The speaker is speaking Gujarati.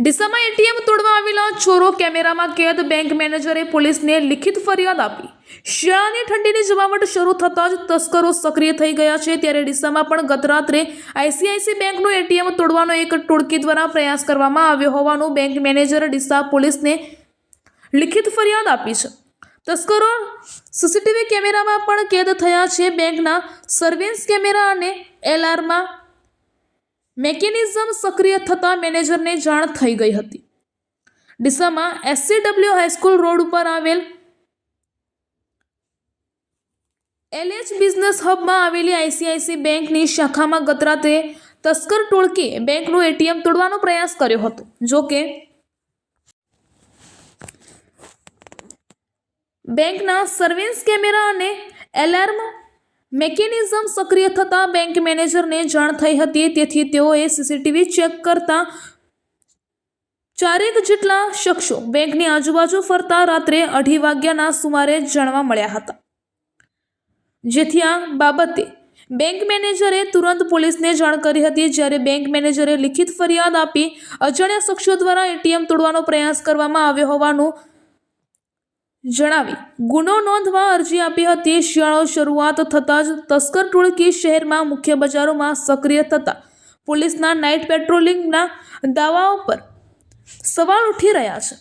ડીસામાં એટીએમ તોડવા આવેલા ચોરો કેમેરામાં કેદ બેંક મેનેજરે પોલીસને લિખિત ફરિયાદ આપી. શિયાળાની ઠંડીની જમાવટ શરૂ થતાં જ તસ્કરો સક્રિય થઈ ગયા છે. ત્યારે ડીસામાં પણ ગત રાત્રે આઈસીઆઈસી બેંકનું એટીએમ તોડવાનો એક ટોળકી દ્વારા પ્રયાસ કરવામાં આવ્યો હોવાનું બેંક મેનેજર ડીસા પોલીસને લિખિત ફરિયાદ આપી છે. તસ્કરો સીસીટીવી કેમેરામાં પણ કેદ થયા છે. બેંકના સર્વેન્સ કેમેરા અને એલાર્મમાં મેકેનિઝમ સક્રિય થતાં મેનેજરને જાણ થઈ ગઈ હતી. ડીસામાં એસસીડબલ્યુ હાઈસ્કૂલ રોડ ઉપર આવેલ એલએચ બિઝનેસ હબમાં આવેલી આઈસીઆઈસી બેંકની શાખામાં ગતરાતે તસ્કર ટોળકીએ બેંકનું એટીએમ તોડવાનો પ્રયાસ કર્યો હતો. જો કે બેંકના સર્વેન્સ કેમેરા અને એલાર્મ મેકેનિઝમ સક્રિય થતાં બેંક મેનેજરને જાણ થઈ હતી. તેથી તેઓએ સીસીટીવી ચેક કરતા ચારેક જેટલા શખ્સો બેંકની આજુબાજુ ફરતા રાત્રે અઢી વાગ્યાના સુમારે જાણવા મળ્યા હતા. જેથી આ બાબતે બેંક મેનેજરે તુરંત પોલીસને જાણ કરી હતી. જ્યારે બેંક મેનેજરે લિખિત ફરિયાદ આપી અજાણ્યા શખ્સો દ્વારા એટીએમ તોડવાનો પ્રયાસ કરવામાં આવ્યો હોવાનું જણાવી, ગુનો નોંધવા અરજી આપી હતી. શિયાળો શરૂઆત થતાં જ તસ્કર ટોળકી શહેરમાં મુખ્ય બજારોમાં સક્રિય થતા. પોલીસના નાઇટ પેટ્રોલિંગના દાવાઓ પર સવાલ ઉઠી રહ્યા છે.